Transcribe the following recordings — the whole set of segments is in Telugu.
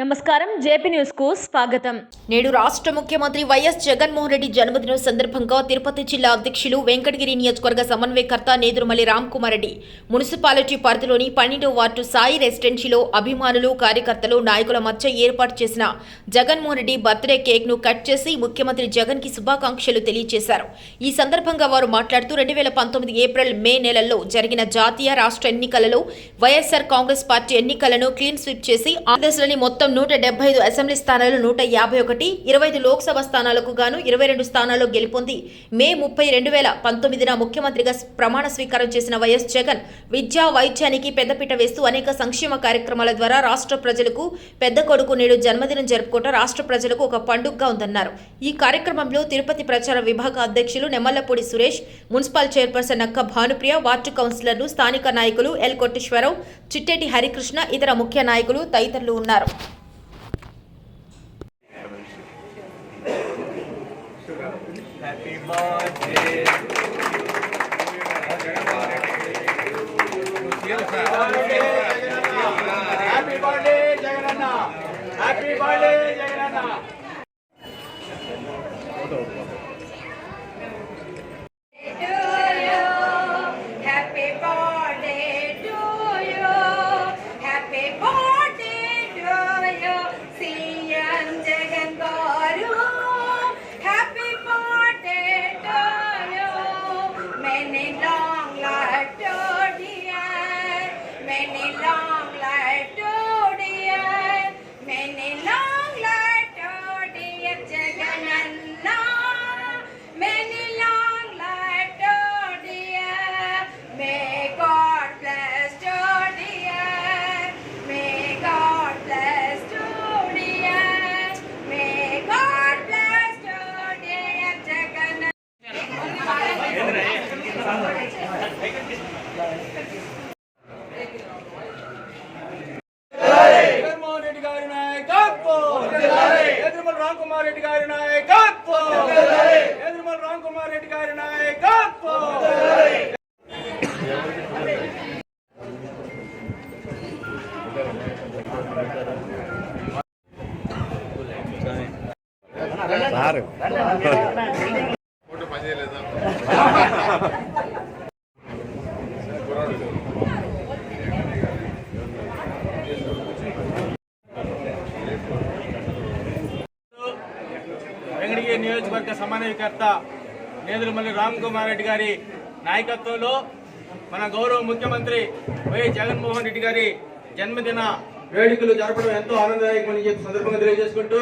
నమస్కారం జేపీ న్యూస్కు స్వాగతం. నేడు రాష్ట్ర ముఖ్యమంత్రి వైఎస్ జగన్మోహన్ రెడ్డి జన్మదినం సందర్భంగా తిరుపతి జిల్లా అధ్యక్షులు వెంకటగిరి నియోజకవర్గ సమన్వయకర్త నేదురుమల్లి రామ్ కుమార్ రెడ్డి మున్సిపాలిటీ పరిధిలోని పన్నెండో వార్డు సాయి రెసిడెన్సీలో అభిమానులు కార్యకర్తలు నాయకుల మధ్య ఏర్పాటు చేసిన జగన్మోహన్ రెడ్డి బర్త్డే కేక్ను కట్ చేసి ముఖ్యమంత్రి జగన్కి శుభాకాంక్షలు తెలియజేశారు. ఈ సందర్భంగా వారు మాట్లాడుతూ రెండు వేల పంతొమ్మిది ఏప్రిల్ మే నెలల్లో జరిగిన జాతీయ రాష్ట్ర ఎన్నికలలో వైఎస్ఆర్ కాంగ్రెస్ పార్టీ ఎన్నికలను క్లీన్ స్వీప్ చేసి ఆంధ్రప్రదేశ్లోని మొత్తం నూట డెబ్బై ఐదు అసెంబ్లీ స్థానాలు నూట యాభై ఒకటి ఇరవై ఐదు లోక్సభ స్థానాలకు గాను ఇరవై రెండు స్థానాల్లో గెలుపొంది. మే ముప్పై రెండు వేల పంతొమ్మిదిన ముఖ్యమంత్రిగా ప్రమాణ స్వీకారం చేసిన వైఎస్ జగన్ విద్యా వైద్యానికి పెద్దపీట వేస్తూ అనేక సంక్షేమ కార్యక్రమాల ద్వారా రాష్ట్ర ప్రజలకు పెద్ద కొడుకు నేడు జన్మదినం జరుపుకోవటం రాష్ట్ర ప్రజలకు ఒక పండుగగా ఉందన్నారు. ఈ కార్యక్రమంలో తిరుపతి ప్రచార విభాగ అధ్యక్షులు నెమల్లపూడి సురేష్ మున్సిపల్ చైర్పర్సన్ నక్క భానుప్రియ వార్డు కౌన్సిలర్లు స్థానిక నాయకులు ఎల్ కొట్టేశ్వరరావు చిట్టేటి హరికృష్ణ ఇతర ముఖ్య నాయకులు తదితరులు ఉన్నారు. Happy birthday. వెంకటగిరి నియోజకవర్గ సమన్వయకర్త నేదురుమల్లి రామ్ కుమార్ రెడ్డి గారి నాయకత్వంలో మన గౌరవ ముఖ్యమంత్రి వైఎస్ జగన్మోహన్ రెడ్డి గారి జన్మదిన వేడుకలు జరపడం ఎంతో ఆనందదాయకమని చెప్పి సందర్భంగా తెలియజేసుకుంటూ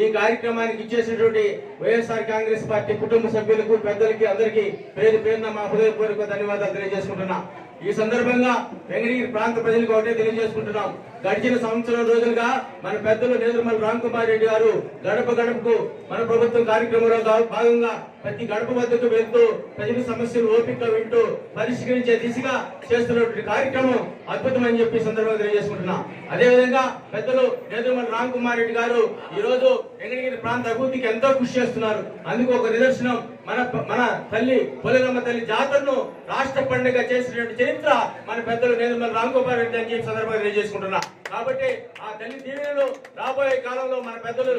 ఈ కార్యక్రమానికి ఇచ్చేసినటువంటి వైఎస్ఆర్ కాంగ్రెస్ పార్టీ కుటుంబ సభ్యులకు పెద్దలకి అందరికీ పేరు పేరున మా హృదయపూర్వక ధన్యవాదాలు తెలియజేసుకుంటున్నా. ఈ సందర్భంగా వెంకటగిరి ప్రాంత ప్రజలకు ఒకటే తెలియజేసుకుంటున్నాం. గడిచిన సంవత్సరం రోజులుగా మన పెద్దలు నేదురుమల రామ్ కుమార్ రెడ్డి గారు గడప గడపకు మన ప్రభుత్వం కార్యక్రమంలో భాగంగా ప్రతి గడప వద్దకు వెళ్తూ ప్రజల సమస్యలు ఓపిక వింటూ పరిష్కరించే దిశగా చేస్తున్నటువంటి కార్యక్రమం అద్భుతమని చెప్పి సందర్భంగా తెలియజేసుకుంటున్నా. అదేవిధంగా పెద్దలు నేదురుమల రామ్ కుమార్ రెడ్డి గారు ఈ రోజు వెంకటగిరి ప్రాంత అభివృద్ధికి ఎంతో కృషి చేస్తున్నారు. అందుకు ఒక నిదర్శనం మన మన తల్లి పొలగమ్మ తల్లి జాతరను రాష్ట్ర పండుగ చేసినటువంటి చరిత్ర మన పెద్దలు నేదుమల రామ్ కుమార్ రెడ్డి అని చెప్పి సందర్భంగా తెలియజేసుకుంటున్నా. కాబట్టి ఆ తల్లి దీవెనలు రాబోయే కాలంలో మన పెద్దలు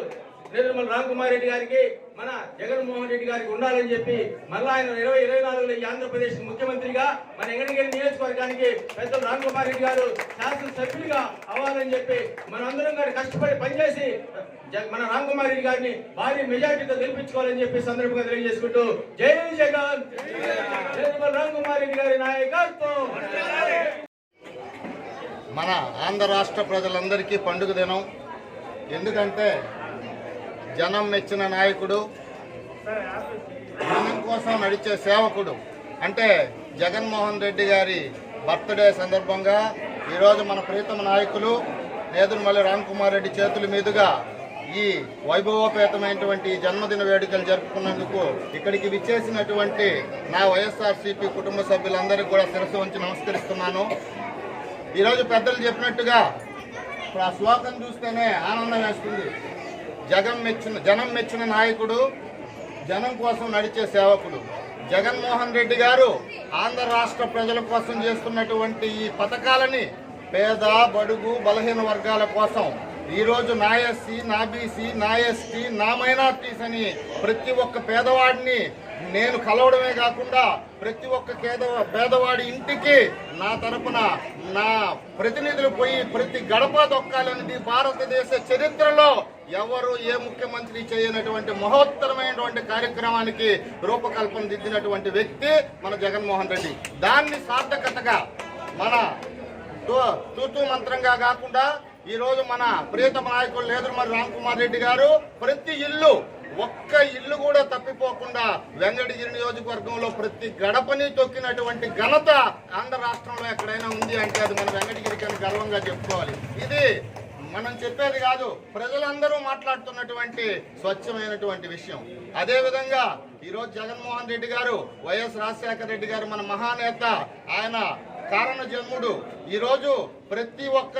నేదుమల రామ్ కుమార్ రెడ్డి గారికి మన జగన్మోహన్ రెడ్డి గారికి ఉండాలని చెప్పి మళ్ళా ఆయన ఇరవై ఇరవై నాలుగులో ఈ ఆంధ్రప్రదేశ్ ముఖ్యమంత్రిగా మన ఎంగడిగిరి నియోజకవర్గానికి పెద్దలు రామ్ కుమార్ రెడ్డి గారు శాసనసభ్యులుగా అవ్వాలని చెప్పి మనందరం గారు కష్టపడి పనిచేసి మన రామ్ కుమార్ రెడ్డి గారిని భారీ మెజార్టీతో గెలిపించుకోవాలని చెప్పి సందర్భంగా తెలియజేసుకుంటూ జై జగన్ జగన్ రామ్ కుమార్ రెడ్డి గారి నాయకత్వం. మన ఆంధ్ర రాష్ట్ర ప్రజలందరికీ పండుగ దినం. ఎందుకంటే జనం మెచ్చిన నాయకుడు. జనం కోసం నడిచే సేవకుడు. అంటే జగన్మోహన్ రెడ్డి గారి బర్త్డే సందర్భంగా ఈరోజు మన ప్రీతమ నాయకులు నేదురుమల్లి రామ్ కుమార్ రెడ్డి చేతుల మీదుగా ఈ వైభవోపేతమైనటువంటి జన్మదిన వేడుకలు జరుపుకున్నందుకు ఇక్కడికి విచ్చేసినటువంటి నా వైఎస్ఆర్సీపీ కుటుంబ సభ్యులందరికీ కూడా శిరస్సు వంచి నమస్కరిస్తున్నాను. ఈరోజు పెద్దలు చెప్పినట్టుగా ఇప్పుడు ఆ శ్లోకం చూస్తేనే ఆనందం వేస్తుంది. జగన్ మెచ్చిన జనం మెచ్చిన నాయకుడు జనం కోసం నడిచే సేవకుడు. జగన్మోహన్ రెడ్డి గారు ఆంధ్ర రాష్ట్ర ప్రజల కోసం చేస్తున్నటువంటి ఈ పథకాలని పేద బడుగు బలహీన వర్గాల కోసం ఈరోజు నా ఎస్సీ నా బీసీ నా ఎస్టీ నా మైనార్టీస్ అని ప్రతి ఒక్క పేదవాడిని నేను కలవడమే కాకుండా ప్రతి ఒక్క పేద పేదవాడి ఇంటికి నా తరపున నా ప్రతినిధులు పోయి ప్రతి గడప దొక్కాలనేది భారతదేశ చరిత్రలో ఎవరు ఏ ముఖ్యమంత్రి చేయనటువంటి మహోత్తరమైనటువంటి కార్యక్రమానికి రూపకల్పన దిద్దినటువంటి వ్యక్తి మన జగన్మోహన్ రెడ్డి. దాన్ని సార్థకతగా మన తూ- తూతూ మంత్రంగా కాకుండా ఈ రోజు మన ప్రియతమ నాయకులు నేదురుమరి రామ్ కుమార్ రెడ్డి గారు ప్రతి ఇల్లు ఒక్క ఇల్లు కూడా తప్పిపోకుండా వెంకటగిరి నియోజకవర్గంలో ప్రతి గడపని తొక్కినటువంటి ఘనత ఆంధ్ర రాష్ట్రంలో ఎక్కడైనా ఉంది అంటే అది మన వెంకటగిరికి అని గర్వంగా చెప్పుకోవాలి. ఇది మనం చెప్పేది కాదు ప్రజలందరూ మాట్లాడుతున్నటువంటి స్వచ్ఛమైనటువంటి విషయం. అదేవిధంగా ఈరోజు జగన్మోహన్ రెడ్డి గారు వైఎస్ రాజశేఖర రెడ్డి గారు మన మహానేత ఆయన కారణ జన్ముడు. ఈరోజు ప్రతి ఒక్క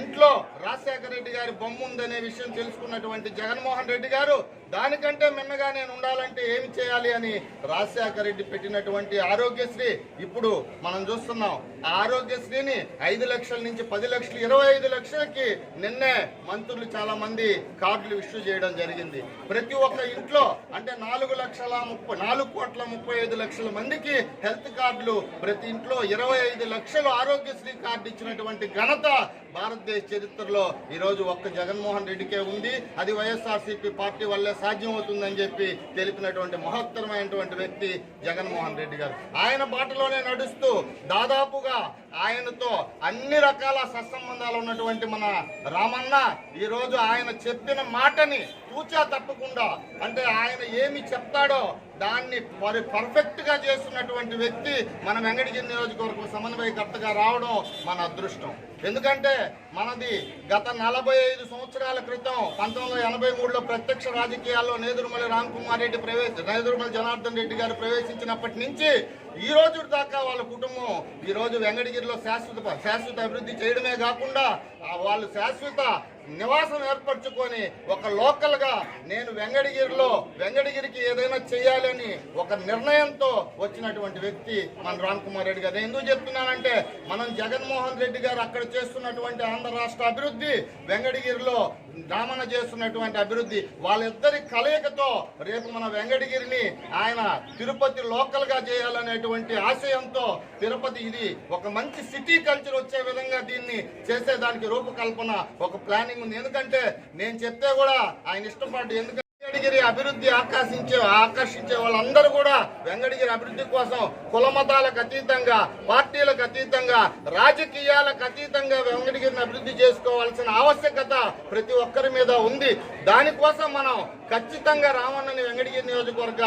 ఇంట్లో రాజశేఖర రెడ్డి గారి బొమ్మ ఉందనే విషయం తెలుసుకున్నటువంటి జగన్మోహన్ రెడ్డి గారు దానికంటే మిన్నగా నేను ఉండాలంటే ఏమి చేయాలి అని రాజశేఖర రెడ్డి పెట్టినటువంటి ఆరోగ్యశ్రీ ఇప్పుడు మనం చూస్తున్నాం. ఆ ఆరోగ్యశ్రీని ఐదు లక్షల నుంచి పది లక్షలు ఇరవై ఐదు లక్షలకి నిన్నే మంత్రులు చాలా మంది కార్డులు ఇష్యూ చేయడం జరిగింది. ప్రతి ఒక్క ఇంట్లో అంటే నాలుగు లక్షల ముప్పై నాలుగు కోట్ల ముప్పై ఐదు లక్షల మందికి హెల్త్ కార్డులు ప్రతి ఇంట్లో ఇరవై ఐదు లక్షలు ఆరోగ్యశ్రీ కార్డు ఇచ్చినటువంటి ఘనత భారతదేశ చరిత్రలో ఈ రోజు ఒక్క జగన్మోహన్ రెడ్డికే ఉంది. అది వైఎస్ఆర్సీపీ పార్టీ వల్లే సాధ్యం అవుతుందని చెప్పి తెలిపినటువంటి మహత్తరమైనటువంటి వ్యక్తి జగన్మోహన్ రెడ్డి గారు. ఆయన బాటలోనే నడుస్తూ దాదాపుగా ఆయనతో అన్ని రకాల సత్సంబంధాలు ఉన్నటువంటి మన రామన్న ఈ రోజు ఆయన చెప్పిన మాటని తూచా తప్పకుండా అంటే ఆయన ఏమి చెప్తాడో దాన్ని మరి పర్ఫెక్ట్గా చేస్తున్నటువంటి వ్యక్తి మన వెంకటగిరి నియోజకవర్గం సమన్వయకర్తగా రావడం మన అదృష్టం. ఎందుకంటే మనది గత నలభై ఐదు సంవత్సరాల క్రితం పంతొమ్మిది వందల ఎనభై మూడులో ప్రత్యక్ష రాజకీయాల్లో నేదురుమల్లి రామ్ కుమార్ రెడ్డి ప్రవేశ నేదురుమల్లి జనార్దన్ రెడ్డి గారు ప్రవేశించినప్పటి నుంచి ఈ రోజు దాకా వాళ్ళ కుటుంబం ఈ రోజు వెంకటగిరిలో శాశ్వత శాశ్వత అభివృద్ధి చేయడమే కాకుండా వాళ్ళు శాశ్వత నివాసం ఏర్పరచుకొని ఒక లోకల్గా నేను వెంగడగిరిలో వెంగడగిరికి ఏదైనా చేయాలని ఒక నిర్ణయంతో వచ్చినటువంటి వ్యక్తి మన రామ్ కుమార్ రెడ్డి గారు. ఎందుకు చెప్తున్నానంటే మనం జగన్మోహన్ రెడ్డి గారు అక్కడ చేస్తున్నటువంటి ఆంధ్ర రాష్ట్ర అభివృద్ధి వెంగడగిరిలో రామన్న చేస్తున్నటువంటి అభివృద్ధి వాళ్ళిద్దరి కలయికతో రేపు మన వెంకటగిరిని ఆయన తిరుపతి లోకల్గా చేయాలనేటువంటి ఆశయంతో తిరుపతి ఇది ఒక మంచి సిటీ కల్చర్ వచ్చే విధంగా దీన్ని చేసేదానికి రూపకల్పన ఒక ప్లానింగ్ ఉంది. ఎందుకంటే నేను చెప్తే కూడా ఆయన ఇష్టపడ్డ ఎందుకంటే వెంకటగిరి అభివృద్ధి ఆకర్షించే ఆకర్షించే వాళ్ళందరూ కూడా వెంకటగిరి అభివృద్ధి కోసం కుల మతాలకు అతీతంగా పార్టీలకు అతీతంగా రాజకీయాలకు అతీతంగా వెంకటగిరిని అభివృద్ధి చేసుకోవాల్సిన ఆవశ్యకత ప్రతి ఒక్కరి మీద ఉంది. దానికోసం మనం ఖచ్చితంగా రామన్నని వెంకటగిరి నియోజకవర్గ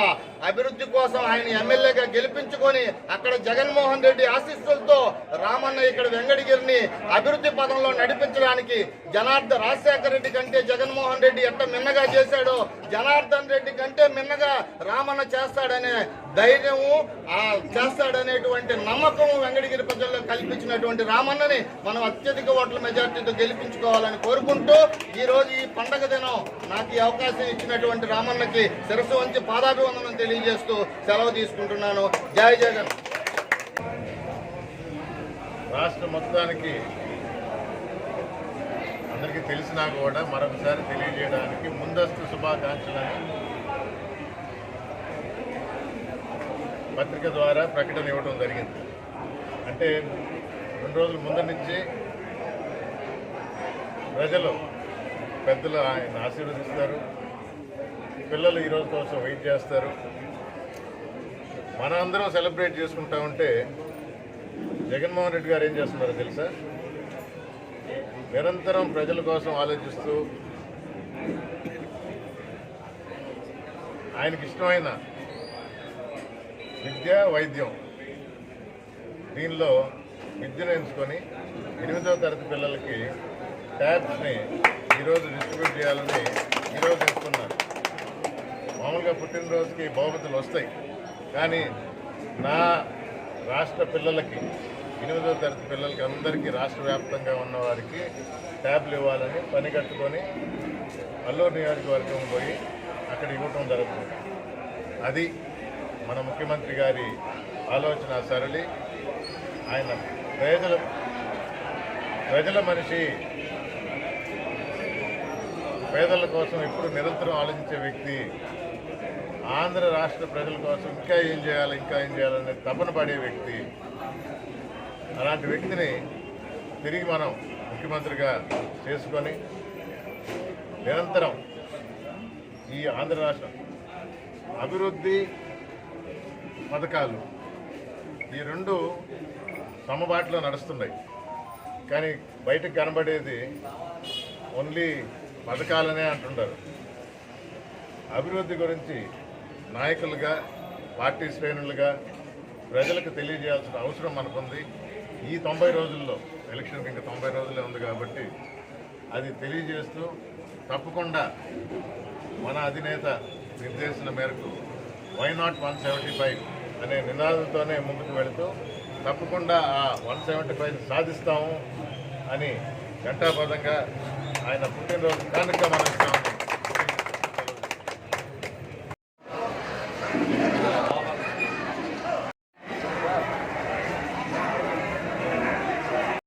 అభివృద్ధి కోసం ఆయన ఎమ్మెల్యేగా గెలిపించుకొని అక్కడ జగన్మోహన్ రెడ్డి ఆశీస్సులతో రామన్న ఇక్కడ వెంకటగిరిని అభివృద్ధి పదంలో నడిపించడానికి జనార్దన్ రాజశేఖర రెడ్డి కంటే జగన్మోహన్ రెడ్డి ఎంత మిన్నగా చేశాడో జనార్దన్ రెడ్డి కంటే మిన్నగా రామన్న చేస్తాడనే ధైర్యము చేస్తాడనేటువంటి నమ్మకం వెంకటగిరి ప్రజల్లో కల్పించినటువంటి రామన్నని మనం అత్యధిక ఓట్ల మెజార్టీతో గెలిపించుకోవాలని కోరుకుంటూ ఈరోజు ఈ పండగ దినం నాకు ఈ అవకాశం చేసినటువంటి రామన్నకి శిరస్సు వంచి పాదాభివందనం తెలియజేస్తూ సెలవు తీసుకుంటున్నాను. జై జగన్. రాష్ట్ర మొత్తానికి అందరికీ తెలిసినా కూడా మరొకసారి తెలియజేయడానికి ముందస్తు శుభాకాంక్షలను పత్రిక ద్వారా ప్రకటన ఇవ్వడం జరిగింది. అంటే రెండు రోజుల ముందు నుంచి ప్రజలు పెద్దలు ఆయన ఆశీర్వదిస్తారు. పిల్లలు ఈరోజు కోసం వెయిట్ చేస్తారు. మన అందరం సెలబ్రేట్ చేసుకుంటా ఉంటే జగన్మోహన్ రెడ్డి గారు ఏం చేస్తున్నారో తెలుసా? నిరంతరం ప్రజల కోసం ఆలోచిస్తూ ఆయనకి ఇష్టమైన విద్య వైద్యం. దీనిలో విద్యను ఎంచుకొని ఎనిమిదవ తరగతి పిల్లలకి ట్యాబ్స్ని ఈరోజు డిస్ట్రిబ్యూట్ చేయాలని ఈరోజు చెప్తున్నారు మామూలుగా పుట్టినరోజుకి బహుమతులు వస్తాయి. కానీ నా రాష్ట్ర పిల్లలకి ఎనిమిదో తరగతి పిల్లలకి అందరికీ రాష్ట్ర వ్యాప్తంగా ఉన్న వారికి ట్యాబ్లు ఇవ్వాలని పని కట్టుకొని అల్లూరు నియోజకవర్గం పోయి అక్కడ ఇవ్వటం జరుగుతుంది. అది మన ముఖ్యమంత్రి గారి ఆలోచన సరళి. ఆయన ప్రజల ప్రజల మనిషి పేదల కోసం ఎప్పుడు నిరంతరం ఆలోచించే వ్యక్తి ఆంధ్ర రాష్ట్ర ప్రజల కోసం ఇంకా ఏం చేయాలి ఇంకా ఏం చేయాలనే తపన పడే వ్యక్తి అలాంటి వ్యక్తిని తిరిగి మనం ముఖ్యమంత్రిగా చేసుకొని నిరంతరం ఈ ఆంధ్ర రాష్ట్రం అభివృద్ధి పథకాలు ఈ రెండు సమబాటులో నడుస్తున్నాయి. కానీ బయటకు కనబడేది ఓన్లీ పథకాలనే అంటుంటారు. అభివృద్ధి గురించి నాయకులుగా పార్టీ శ్రేణులుగా ప్రజలకు తెలియజేయాల్సిన అవసరం మనకుంది. ఈ తొంభై రోజుల్లో ఎలక్షన్కి ఇంకా తొంభై రోజులే ఉంది కాబట్టి అది తెలియజేస్తూ తప్పకుండా మన అధినేత నిర్దేశన మేరకు why not one seventy five అనే నినాదంతోనే ముందుకు వెళుతూ తప్పకుండా ఆ వన్ సెవెంటీ ఫైవ్ సాధిస్తాము అని ఘంటాపదంగా ఆయన పుట్టినరోజు కానుక మనం